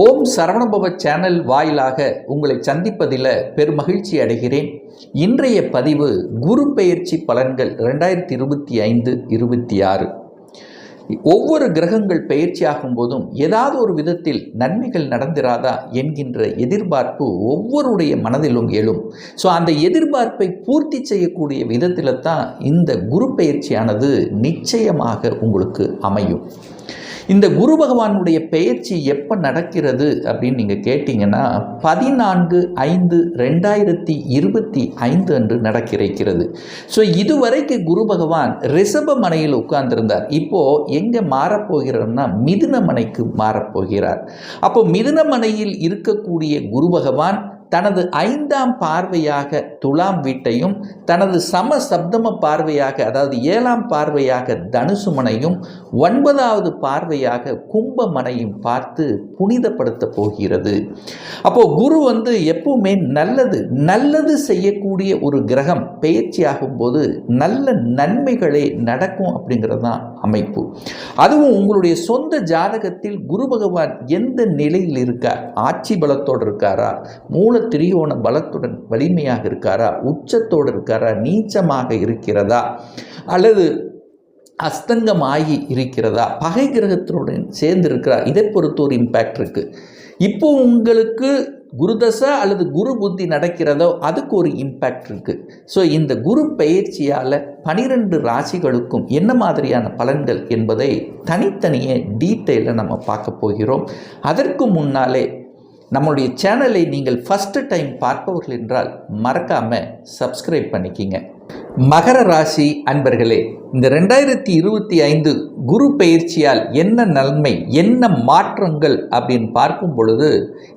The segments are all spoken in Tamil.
ஓம் சரவணபவ சேனல் வாயிலாக உங்களை சந்திப்பதில் பெருமகிழ்ச்சி அடைகிறேன். இன்றைய பதிவு குரு பெயர்ச்சி பலன்கள் ரெண்டாயிரத்தி இருபத்தி ஐந்து இருபத்தி ஆறு. ஒவ்வொரு கிரகங்கள் பெயர்ச்சியாகும் போதும் ஏதாவது ஒரு விதத்தில் நன்மைகள் நடந்திராதா என்கின்ற எதிர்பார்ப்பு ஒவ்வொருடைய மனதிலும் எழும் ஸோ அந்த எதிர்பார்ப்பை பூர்த்தி செய்யக்கூடிய விதத்தில் தான் இந்த குரு பயிற்சியானது நிச்சயமாக உங்களுக்கு அமையும். இந்த குரு பகவானுடைய பெயர்ச்சி எப்போ நடக்கிறது அப்படின்னு நீங்கள் கேட்டிங்கன்னா பதினான்கு ஐந்து ரெண்டாயிரத்தி இருபத்தி ஐந்து அன்று நடக்கிறது ஸோ இதுவரைக்கு குரு பகவான் ரிஷப மனையில் உட்கார்ந்திருந்தார். இப்போது எங்கே மாறப்போகிறார்னா மிதுன மனைக்கு மாறப்போகிறார். அப்போ மிதுன மனையில் இருக்கக்கூடிய குரு பகவான் தனது ஐந்தாம் பார்வையாக துலாம் வீட்டையும் தனது சம சப்தம பார்வையாக அதாவது ஏழாம் பார்வையாக தனுசுமனையும் ஒன்பதாவது பார்வையாக கும்பமனையும் பார்த்து புனிதப்படுத்த போகிறது. அப்போ குரு வந்து எப்பவுமே நல்லது நல்லது செய்யக்கூடிய ஒரு கிரகம் பெயர்ச்சியாகும் போது நல்ல நன்மைகளே நடக்கும் அப்படிங்கிறது தான் அமைப்பு. அதுவும் உங்களுடைய சொந்த ஜாதகத்தில் குரு பகவான் எந்த நிலையில் இருக்கார்? ஆட்சி பலத்தோடு இருக்காரா? மூல திரியோண பலத்துடன் வலிமையாக இருக்காரா? உச்சத்தோடு இருக்காரா? நீச்சமாக இருக்கிறதா? அல்லது அஸ்தங்கமாகி இருக்கிறதா? பகை கிரகத்தினுடன் சேர்ந்து இருக்கிறா இதை பொறுத்த ஒரு இம்பேக்ட் இருக்குது இப்போ உங்களுக்கு குருதசை அல்லது குரு புத்தி நடக்கிறதோ அதுக்கு ஒரு இம்பேக்ட் இருக்குது ஸோ இந்த குரு பயிற்சியால் பனிரெண்டு ராசிகளுக்கும் என்ன மாதிரியான பலன்கள் என்பதை தனித்தனியே டீட்டெயிலில் நம்ம பார்க்க போகிறோம். அதற்கு முன்னாலே நம்மளுடைய சேனலை நீங்கள் ஃபஸ்ட்டு டைம் பார்ப்பவர்கள் என்றால் மறக்காமல் சப்ஸ்கிரைப் பண்ணிக்கிங்க. மகர ராசி அன்பர்களே இந்த ரெண்டாயிரத்தி இருபத்தி ஐந்து குரு பயிற்சியால் என்ன நன்மை என்ன மாற்றங்கள் அப்படின்னு பார்க்கும் பொழுது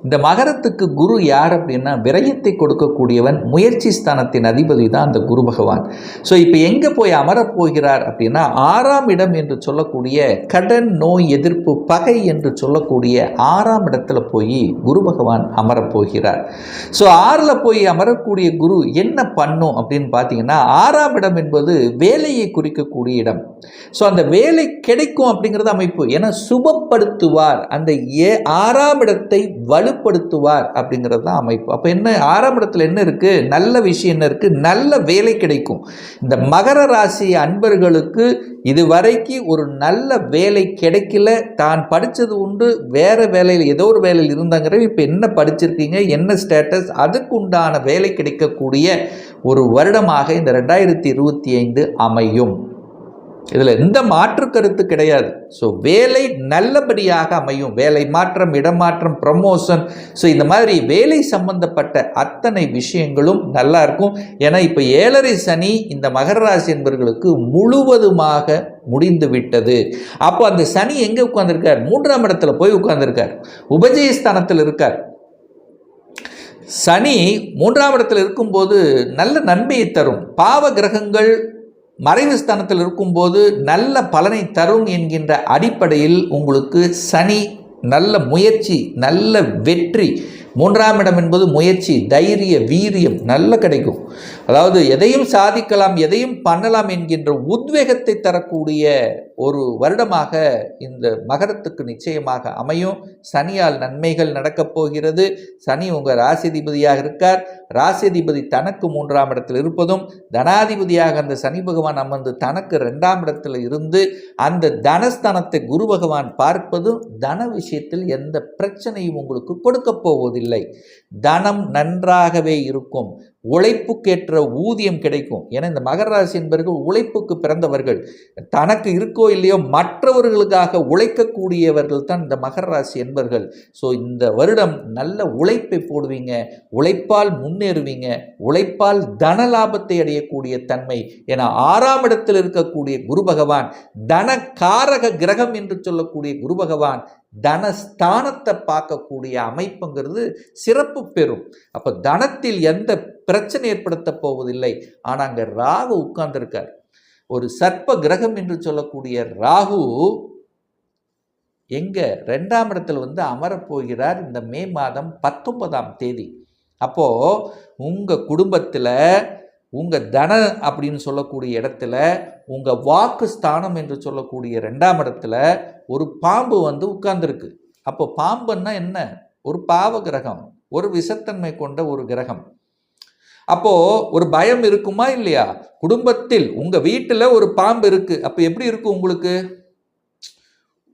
இந்த மகரத்துக்கு குரு யார் அப்படின்னா விரயத்தை கொடுக்கக்கூடியவன் முயற்சி ஸ்தானத்தின் அதிபதி தான் அந்த குரு பகவான். ஸோ இப்போ எங்கே போய் அமரப்போகிறார் அப்படின்னா ஆறாம் இடம் என்று சொல்லக்கூடிய கடன் நோய் எதிர்ப்பு பகை என்று சொல்லக்கூடிய ஆறாம் இடத்துல போய் குரு பகவான் அமரப்போகிறார். ஸோ ஆறில் போய் அமரக்கூடிய குரு என்ன பண்ணும் அப்படின்னு பார்த்தீங்கன்னா ஆறாம் இடம் என்பது வேலையை குறிக்க இருக்கக்கூடிய இடம் ஸோ அந்த வேலை கிடைக்கும் அப்படிங்கிறது அமைப்பு. ஏன்னா சுபப்படுத்துவார். அந்த ஏ ஆறாம் இடத்தை வலுப்படுத்துவார் அப்படிங்கிறது தான் அமைப்பு. அப்போ என்ன ஆறாம் இடத்துல என்ன இருக்குது நல்ல விஷயம் என்ன இருக்குது நல்ல வேலை கிடைக்கும். இந்த மகர ராசி அன்பர்களுக்கு இதுவரைக்கு ஒரு நல்ல வேலை கிடைக்கல. தான் படித்தது உண்டு. வேறு வேலையில் ஏதோ ஒரு வேலையில் இருந்தாங்கிற இப்போ என்ன படிச்சிருக்கீங்க? என்ன ஸ்டேட்டஸ் அதுக்கு உண்டான வேலை கிடைக்கக்கூடிய ஒரு வருடமாக இந்த ரெண்டாயிரத்தி இருபத்தி ஐந்து அமையும். இதில் எந்த மாற்று கருத்து கிடையாது. ஸோ வேலை நல்லபடியாக அமையும். வேலை மாற்றம் இடமாற்றம் ப்ரமோஷன் ஸோ இந்த மாதிரி வேலை சம்பந்தப்பட்ட அத்தனை விஷயங்களும் நல்லா இருக்கும். ஏன்னா இப்போ ஏழரை சனி இந்த மகர ராசி என்பவர்களுக்கு முழுவதுமாக முடிந்து விட்டது. அப்போ அந்த சனி எங்கே உட்கார்ந்துருக்கார்? மூன்றாம் இடத்துல போய் உட்கார்ந்துருக்கார். உபஜயஸ்தானத்தில் இருக்கார். சனி மூன்றாம் இடத்தில் இருக்கும்போது நல்ல நன்மையை தரும். பாவ கிரகங்கள் மறைவு ஸ்தானத்தில் இருக்கும்போது நல்ல பலனை தரும் என்கின்ற அடிப்படையில் உங்களுக்கு சனி நல்ல முயற்சி நல்ல வெற்றி மூன்றாம் இடம் என்பது முயற்சி தைரிய வீரியம் நல்ல கிடைக்கும். அதாவது எதையும் சாதிக்கலாம் எதையும் பண்ணலாம் என்கின்ற உத்வேகத்தை தரக்கூடிய ஒரு வருடமாக இந்த மகரத்துக்கு நிச்சயமாக அமையும். சனியால் நன்மைகள் நடக்கப் போகிறது. சனி உங்கள் ராசிதிபதியாக இருக்கார். ராசிதிபதி தனக்கு மூன்றாம் இடத்தில் இருப்பதும் தனாதிபதியாக அந்த சனி பகவான் அமர்ந்து தனக்கு ரெண்டாம் இடத்தில் இருந்து அந்த தனஸ்தானத்தை குரு பகவான் பார்ப்பதும் தன விஷயத்தில் எந்த பிரச்சனையும் உங்களுக்கு கொடுக்க போவதில்லை. தனம் நன்றாகவே இருக்கும். உழைப்புக்கேற்ற ஊதியம் கிடைக்கும். ஏன்னா இந்த மகர ராசி என்பவர்கள் உழைப்புக்கு பிறந்தவர்கள். தனக்கு இருக்கோ இல்லையோ மற்றவர்களுக்காக உழைக்கக்கூடியவர்கள் தான் இந்த மகர ராசி என்பவர்கள் ஸோ இந்த வருடம் நல்ல உழைப்பை போடுவீங்க. உழைப்பால் முன்னேறுவீங்க. உழைப்பால் தன லாபத்தை அடையக்கூடிய தன்மை. என ஆறாம் இடத்தில் இருக்கக்கூடிய குரு பகவான் தன காரக கிரகம் என்று சொல்லக்கூடிய குரு பகவான் தனஸ்தானத்தை பார்க்கக்கூடிய அமைப்புங்கிறது சிறப்பு பெறும். அப்போ தனத்தில் எந்த பிரச்சனை ஏற்படுத்த போவதில்லை. ஆனால் அங்கே ராகு உட்கார்ந்துருக்கார். ஒரு சர்ப்ப கிரகம் என்று சொல்லக்கூடிய ராகு எங்கே ரெண்டாம் இடத்துல வந்து அமரப்போகிறார் இந்த மே மாதம் பத்தொன்பதாம் தேதி. அப்போது உங்கள் குடும்பத்தில் உங்கள் தன அப்படின்னு சொல்லக்கூடிய இடத்துல உங்கள் வாக்கு ஸ்தானம் என்று சொல்லக்கூடிய ரெண்டாம் இடத்துல ஒரு பாம்பு வந்து உட்கார்ந்துருக்கு. அப்போ பாம்புன்னா என்ன? ஒரு பாவ கிரகம் ஒரு விஷத்தன்மை கொண்ட ஒரு கிரகம். அப்போது ஒரு பயம் இருக்குமா இல்லையா? குடும்பத்தில் உங்கள் வீட்டில் ஒரு பாம்பு இருக்குது அப்போ எப்படி இருக்கும் உங்களுக்கு?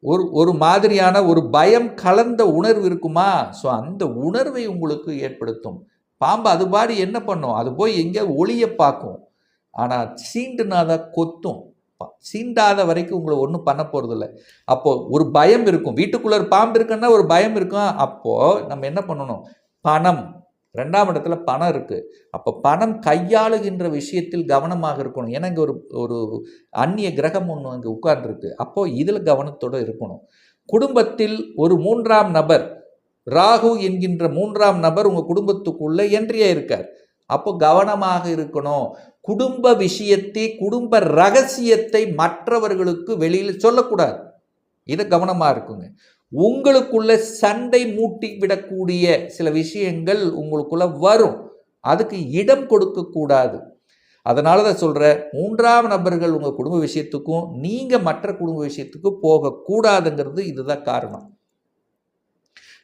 ஒரு ஒரு மாதிரியான ஒரு பயம் கலந்த உணர்வு இருக்குமா? ஸோ அந்த உணர்வை உங்களுக்கு ஏற்படுத்தும். பாம்பு அது பாடி என்ன பண்ணும்? அது போய் எங்கே ஒளியை பார்க்கும். ஆனால் சீண்டுனாதான் கொத்தும். சீண்டாத வரைக்கும் உங்களை ஒன்றும் பண்ண போகிறதில்ல அப்போது ஒரு பயம் இருக்கும். வீட்டுக்குள்ளே ஒரு பாம்பு இருக்குன்னா ஒரு பயம் இருக்கும். அப்போது நம்ம என்ன பண்ணணும்? பணம். ரெண்டாம் இடத்துல பணம் இருக்குது அப்போ பணம் கையாளுகின்ற விஷயத்தில் கவனமாக இருக்கணும். ஏன்னா இங்கே ஒரு ஒரு அந்நிய கிரகம் ஒன்று அங்கே உட்கார்ந்துருக்கு. அப்போது இதில் கவனத்தோடு இருக்கணும். குடும்பத்தில் ஒரு மூன்றாம் நபர் ராகு என்கின்ற மூன்றாம் நபர் உங்கள் குடும்பத்துக்குள்ளே என்றியே இருக்கார் அப்போ கவனமாக இருக்கணும். குடும்ப விஷயத்தை குடும்ப ரகசியத்தை மற்றவர்களுக்கு வெளியில் சொல்லக்கூடாது. இது கவனமாக இருக்குங்க. உங்களுக்குள்ள சண்டை மூட்டி விடக்கூடிய சில விஷயங்கள் உங்களுக்குள்ள வரும். அதுக்கு இடம் கொடுக்கக்கூடாது அதனால தான் சொல்கிற மூன்றாம் நபர்கள் உங்கள் குடும்ப விஷயத்துக்கும் நீங்கள் மற்ற குடும்ப விஷயத்துக்கும் போகக்கூடாதுங்கிறது இதுதான் காரணம்.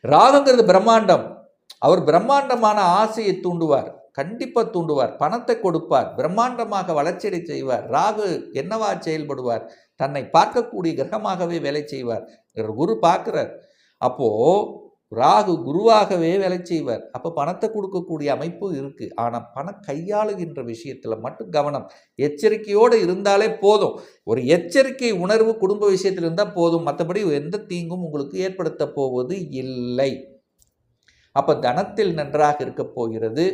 ராகுங்கிறது பிரம்மாண்டம். அவர் பிரம்மாண்டமான ஆசையை தூண்டுவார். கண்டிப்பாக தூண்டுவார். பணத்தை கொடுப்பார். பிரம்மாண்டமாக வளர்ச்சியடை செய்வார். ராகு என்னவா செயல்படுவார்? தன்னை பார்க்கக்கூடிய கிரகமாகவே வேலை செய்வார். குரு பார்க்குறார். அப்போது ராகு குருவாகவே வேலை செய்வார். அப்போ பணத்தை கொடுக்கக்கூடிய அமைப்பு இருக்குது ஆனால் பணம் கையாளுகின்ற விஷயத்தில் மட்டும் கவனம். எச்சரிக்கையோடு இருந்தாலே போதும். ஒரு எச்சரிக்கை உணர்வு குடும்ப விஷயத்தில் இருந்தால் போதும். மற்றபடி எந்த தீங்கும் உங்களுக்கு ஏற்படுத்த போவது இல்லை. அப்போ தனத்தில் நன்றாக இருக்க போகிறது.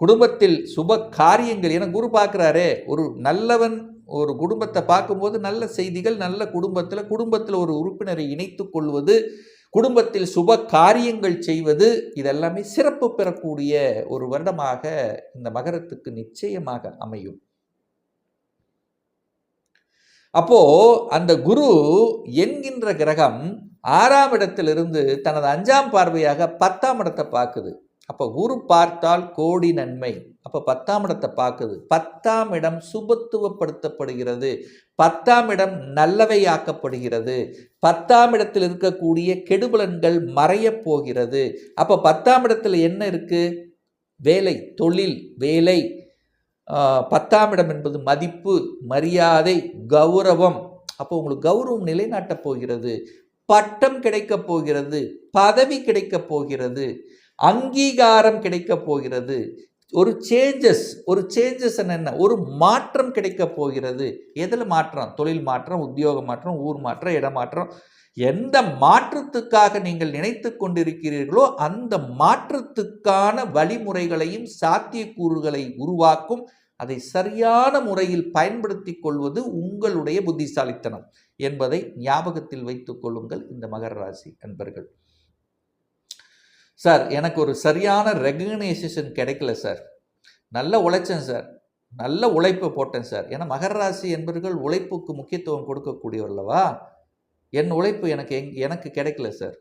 குடும்பத்தில் சுப காரியங்கள். என குரு பார்க்குறாரே ஒரு நல்லவன் ஒரு குடும்பத்தை பார்க்கும்போது நல்ல செய்திகள் நல்ல குடும்பத்தில் குடும்பத்தில் ஒரு உறுப்பினரை இணைத்து கொள்வது குடும்பத்தில் சுப காரியங்கள் செய்வது இதெல்லாமே சிறப்பு பெறக்கூடிய ஒரு வருடமாக இந்த மகரத்துக்கு நிச்சயமாக அமையும். அப்போ அந்த குரு என்கின்ற கிரகம் ஆறாம் இடத்திலிருந்து தனது அஞ்சாம் பார்வையாக பத்தாம் இடத்தை பார்க்குது. அப்போ குரு பார்த்தால் கோடி நன்மை. அப்போ பத்தாம் இடத்தை பார்க்குது. பத்தாம் இடம் சுபத்துவப்படுத்தப்படுகிறது. பத்தாம் இடம் நல்லவையாக்கப்படுகிறது. பத்தாம் இடத்தில் இருக்கக்கூடிய கெடுபலன்கள் மறையப் போகிறது. அப்போ பத்தாம் இடத்துல என்ன இருக்குது வேலை தொழில் வேலை. பத்தாம் இடம் என்பது மதிப்பு மரியாதை கௌரவம். அப்போ உங்களுக்கு கௌரவம் நிலைநாட்டப் போகிறது. பட்டம் கிடைக்கப் போகிறது. பதவி கிடைக்கப் போகிறது. அங்கீகாரம் கிடைக்கப் போகிறது. ஒரு சேஞ்சஸ் ஒரு சேஞ்சஸ் என்ன? ஒரு மாற்றம் கிடைக்கப் போகிறது. எதில் மாற்றம்? தொழில் மாற்றம் உத்தியோக மாற்றம் ஊர் மாற்றம் இடமாற்றம் எந்த மாற்றத்துக்காக நீங்கள் நினைத்து கொண்டிருக்கிறீர்களோ அந்த மாற்றத்துக்கான வழிமுறைகளையும் சாத்தியக்கூறுகளை உருவாக்கும் அதை சரியான முறையில் பயன்படுத்தி கொள்வது உங்களுடைய புத்திசாலித்தனம் என்பதை ஞாபகத்தில் வைத்துக் கொள்ளுங்கள் இந்த மகர ராசி அன்பர்கள். சார் எனக்கு ஒரு சரியான ரெகக்னைசேஷன் கிடைக்கல சார். நல்ல உழைச்சேன் சார். நல்ல உழைப்பை போட்டேன் சார். ஏன்னா மகர ராசி என்பவர்கள் உழைப்புக்கு முக்கியத்துவம் கொடுக்கக்கூடியவர்களவா என் உழைப்பு எனக்கு எங் எனக்கு கிடைக்கல சார்.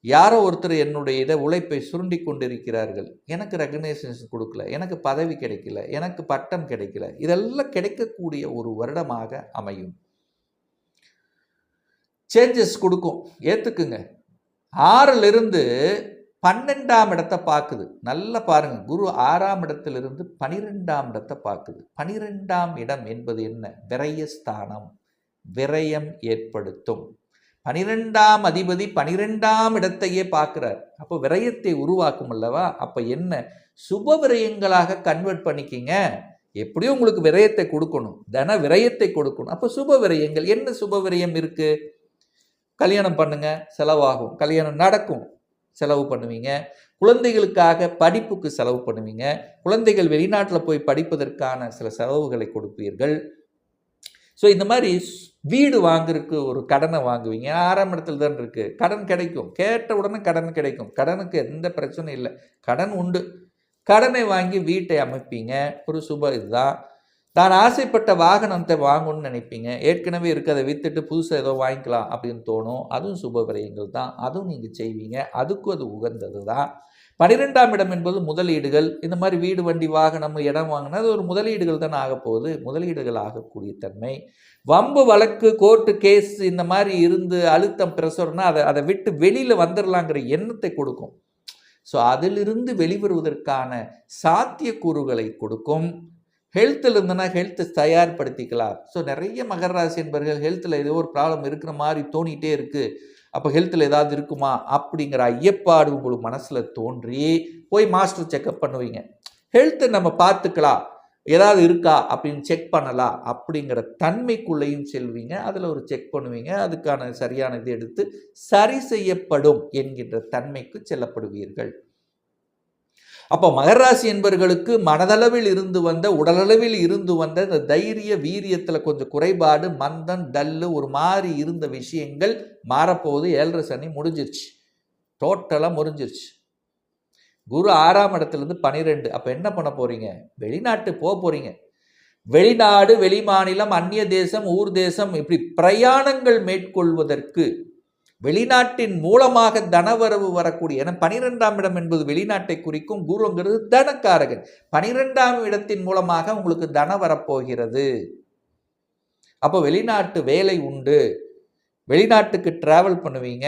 யாரோ ஒருத்தர் என்னுடைய இதை உழைப்பை சுருண்டி கொண்டிருக்கிறார்கள். எனக்கு ரெகக்னைசேஷன் கொடுக்கல. எனக்கு பதவி கிடைக்கல. எனக்கு பட்டம் கிடைக்கல. இதெல்லாம் கிடைக்கக்கூடிய ஒரு வருடமாக அமையும். சேஞ்சஸ் கொடுக்கும். ஏற்றுக்குங்க ஆறிலிருந்து பன்னெண்டாம் இடத்தை பார்க்குது. நல்லா பாருங்கள் குரு ஆறாம் இடத்திலிருந்து பனிரெண்டாம் இடத்தை பார்க்குது. பனிரெண்டாம் இடம் என்பது என்ன? விரயஸ்தானம் விரயம் ஏற்படுத்தும். பனிரெண்டாம் அதிபதி பனிரெண்டாம் இடத்தையே பார்க்குறார். அப்போ விரயத்தை உருவாக்கும் அல்லவா? அப்போ என்ன? சுப விரயங்களாக கன்வெர்ட் பண்ணிக்கிங்க. எப்படியும் உங்களுக்கு விரயத்தை கொடுக்கணும். தன விரயத்தை கொடுக்கணும். அப்போ சுப விரயங்கள் என்ன சுப விரயம் இருக்குது கல்யாணம் பண்ணுங்க செலவாகும். கல்யாணம் நடக்கும். செலவு பண்ணுவீங்க. குழந்தைகளுக்காக படிப்புக்கு செலவு பண்ணுவீங்க. குழந்தைகள் வெளிநாட்டில் போய் படிப்பதற்கான சில செலவுகளை கொடுப்பீர்கள். ஸோ இந்த மாதிரி ஸ்- வீடு வாங்குறதுக்கு ஒரு கடனை வாங்குவீங்க. ஆறாம் இடத்துல தான் இருக்குது கடன் கிடைக்கும். கேட்ட உடனே கடன் கிடைக்கும். கடனுக்கு எந்த பிரச்சனையும் இல்லை. கடன் உண்டு. கடனை வாங்கி வீட்டை அமைப்பீங்க. ஒரு சுப இதுதான். தான் ஆசைப்பட்ட வாகனத்தை வாங்கணும்னு நினைப்பீங்க. ஏற்கனவே இருக்கிறத விற்றுட்டு புதுசாக ஏதோ வாங்கிக்கலாம் அப்படின்னு தோணும். அதுவும் சுப விரயங்கள் தான். அதுவும் நீங்கள் செய்வீங்க. அதுக்கும் அது உகந்தது தான். பனிரெண்டாம் இடம் என்பது முதலீடுகள். இந்த மாதிரி வீடு வண்டி வாகனம் இடம் வாங்கினா அது ஒரு முதலீடுகள் தான் ஆகப்போகுது முதலீடுகள் ஆகக்கூடிய தன்மை. வம்பு வழக்கு கோர்ட்டு கேஸ் இந்த மாதிரி இருந்து அழுத்தம் பிரஷர்னா அதை அதை விட்டு வெளியில் வந்துடலாங்கிற எண்ணத்தை கொடுக்கும். ஸோ அதிலிருந்து வெளிவருவதற்கான சாத்தியக்கூறுகளை கொடுக்கும். ஹெல்த்தில் இருந்தனா ஹெல்த்தை தயார்படுத்திக்கலாம். ஸோ நிறைய மகர ராசி என்பவர்கள் ஹெல்த்தில் ஏதோ ஒரு ப்ராப்ளம் இருக்கிற மாதிரி தோணிகிட்டே இருக்குது அப்போ ஹெல்த்தில் ஏதாவது இருக்குமா? அப்படிங்கிற ஐயப்பாடு உங்களுக்கு மனசில் தோன்றி போய் மாஸ்டர் செக்கப் பண்ணுவீங்க. ஹெல்த்தை நம்ம பார்த்துக்கலாம். ஏதாவது இருக்கா? அப்படின்னு செக் பண்ணலாம். அப்படிங்கிற தன்மைக்குள்ளேயும் செல்வீங்க. அதில் ஒரு செக் பண்ணுவீங்க. அதுக்கான சரியான இது எடுத்து சரி செய்யப்படும் என்கின்ற தன்மைக்கு செல்லப்படுவீர்கள். அப்போ மகராசி என்பவர்களுக்கு மனதளவில் இருந்து வந்த உடலளவில் இருந்து வந்த இந்த தைரிய வீரியத்தில் கொஞ்சம் குறைபாடு மந்தம் டல்லு ஒரு மாதிரி இருந்த விஷயங்கள் மாறப்போகுது. ஏழரை சனி முடிஞ்சிருச்சு. டோட்டலாக முடிஞ்சிருச்சு குரு ஆறாம் இடத்துலேருந்து பனிரெண்டு. அப்போ என்ன பண்ண போகிறீங்க வெளிநாட்டு போக போகிறீங்க வெளிநாடு வெளிமாநிலம் அந்நிய தேசம் ஊர் தேசம் இப்படி பிரயாணங்கள் மேற்கொள்வதற்கு வெளிநாட்டின் மூலமாக தனவரவு வரக்கூடிய ஏன்னா பனிரெண்டாம் இடம் என்பது வெளிநாட்டை குறிக்கும் குருங்கிறது தனக்காரகன். பனிரெண்டாம் இடத்தின் மூலமாக உங்களுக்கு தன வரப்போகிறது. அப்போ வெளிநாட்டு வேலை உண்டு. வெளிநாட்டுக்கு டிராவல் பண்ணுவீங்க.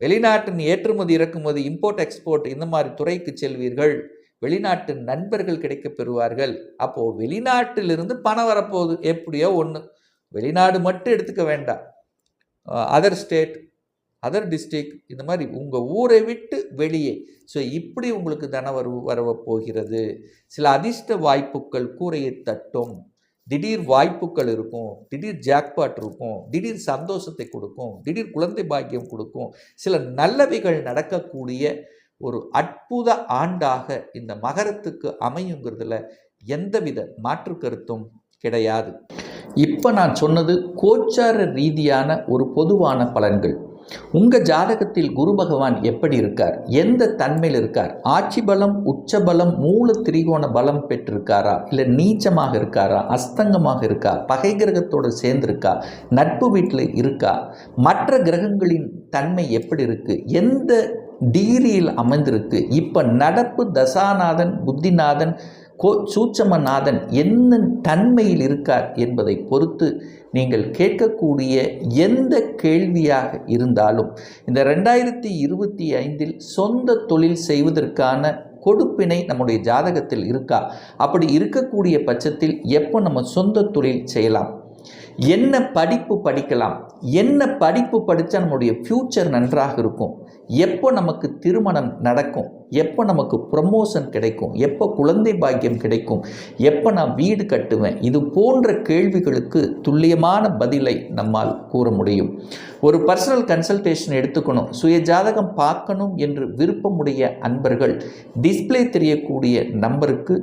வெளிநாட்டின் ஏற்றுமதி இறக்குமதி இம்போர்ட் எக்ஸ்போர்ட் இந்த மாதிரி துறைக்கு செல்வீர்கள். வெளிநாட்டு நண்பர்கள் கிடைக்க பெறுவார்கள். அப்போது வெளிநாட்டிலிருந்து பணம் வரப்போகுது. எப்படியோ ஒன்று வெளிநாடு மட்டும் எடுத்துக்க வேண்டாம். அதர் ஸ்டேட் அதர் டிஸ்ட்ரிக் இந்த மாதிரி உங்கள் ஊரை விட்டு வெளியே. ஸோ இப்படி உங்களுக்கு தனவரவு வரவ போகிறது. சில அதிர்ஷ்ட வாய்ப்புகள் கூரையை தட்டும். திடீர் வாய்ப்புகள் இருக்கும். திடீர் ஜாக்பாட் இருக்கும். திடீர் சந்தோஷத்தை கொடுக்கும். திடீர் குழந்தை பாக்கியம் கொடுக்கும். சில நல்லவைகள் நடக்கக்கூடிய ஒரு அற்புத ஆண்டாக இந்த மகரத்துக்கு அமையுங்கிறதுல எந்தவித மாற்று கருத்தும் கிடையாது. இப்போ நான் சொன்னது கோச்சார ரீதியான ஒரு பொதுவான பலன்கள். உங்கள் ஜாதகத்தில் குரு பகவான் எப்படி இருக்கார்? எந்த தன்மையில் இருக்கார்? ஆட்சி பலம் உச்ச பலம் மூல திரிகோண பலம் பெற்றிருக்காரா? இல்லை நீச்சமாக இருக்காரா? அஸ்தங்கமாக இருக்கா? பகை கிரகத்தோடு சேர்ந்திருக்கா? நட்பு வீட்டில் இருக்கா? மற்ற கிரகங்களின் தன்மை எப்படி இருக்குது எந்த டிகிரியில் அமைந்திருக்கு? இப்போ நடப்பு தசாநாதன் புத்திநாதன் கோ சூட்சமநாதன் என்ன தன்மையில் இருக்கார் என்பதை பொறுத்து நீங்கள் கேட்கக்கூடிய எந்த கேள்வியாக இருந்தாலும் இந்த ரெண்டாயிரத்தி இருபத்தி ஐந்தில் சொந்த தொழில் செய்வதற்கான கொடுப்பினை நம்முடைய ஜாதகத்தில் இருக்கா? அப்படி இருக்கக்கூடிய பட்சத்தில் எப்போ நம்ம சொந்த தொழில் செய்யலாம்? என்ன படிப்பு படிக்கலாம்? என்ன படிப்பு படித்தா நம்முடைய ஃப்யூச்சர் நன்றாக இருக்கும்? எப்போ நமக்கு திருமணம் நடக்கும்? எப்போ நமக்கு ப்ரமோஷன் கிடைக்கும்? எப்போ குழந்தை பாக்கியம் கிடைக்கும்? எப்போ நான் வீடு கட்டுவேன்? இது போன்ற கேள்விகளுக்கு துல்லியமான பதிலை நம்மால் கூற முடியும். ஒரு பர்சனல் கன்சல்டேஷன் எடுத்துக்கணும். சுய ஜாதகம் பார்க்கணும் என்று விருப்பமுடைய அன்பர்கள் டிஸ்பிளே தெரியக்கூடிய நம்பருக்கு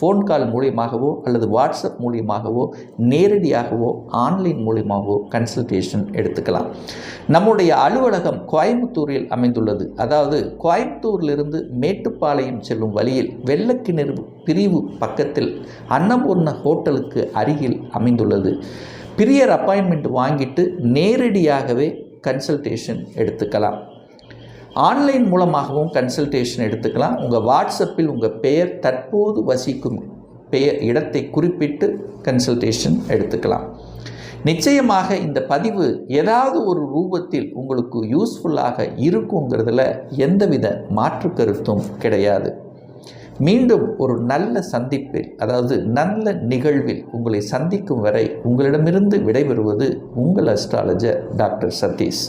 ஃபோன் கால் மூலியமாகவோ அல்லது வாட்ஸ்அப் மூலியமாகவோ நேரடியாகவோ ஆன்லைன் மூலியமாகவோ கன்சல்டேஷன் எடுத்துக்கலாம். நம்முடைய அலுவலகம் கோயம்புத்தூரில் அமைந்துள்ளது. அதாவது கோயம்புத்தூரிலிருந்து மேட்டுப்பாளையம் செல்லும் வழியில் வெள்ளக்கிணறு பிரிவு பக்கத்தில் அன்னபூர்ண ஹோட்டலுக்கு அருகில் அமைந்துள்ளது. பிரியர் அப்பாயின்மெண்ட் வாங்கிட்டு நேரடியாகவே கன்சல்டேஷன் எடுத்துக்கலாம். ஆன்லைன் மூலமாகவும் கன்சல்டேஷன் எடுத்துக்கலாம். உங்கள் வாட்ஸ்அப்பில் உங்கள் பெயர் தற்போது வசிக்கும் பெயர் இடத்தை குறிப்பிட்டு கன்சல்டேஷன் எடுத்துக்கலாம். நிச்சயமாக இந்த பதிவு ஏதாவது ஒரு ரூபத்தில் உங்களுக்கு யூஸ்ஃபுல்லாக இருக்குங்கிறதுல எந்தவித மாற்று கருத்தும் கிடையாது. மீண்டும் ஒரு நல்ல சந்திப்பில் அதாவது நல்ல நிகழ்வில் உங்களை சந்திக்கும் வரை உங்களிடமிருந்து விடைபெறுவது உங்கள் அஸ்ட்ராலஜர் டாக்டர் சதீஷ்.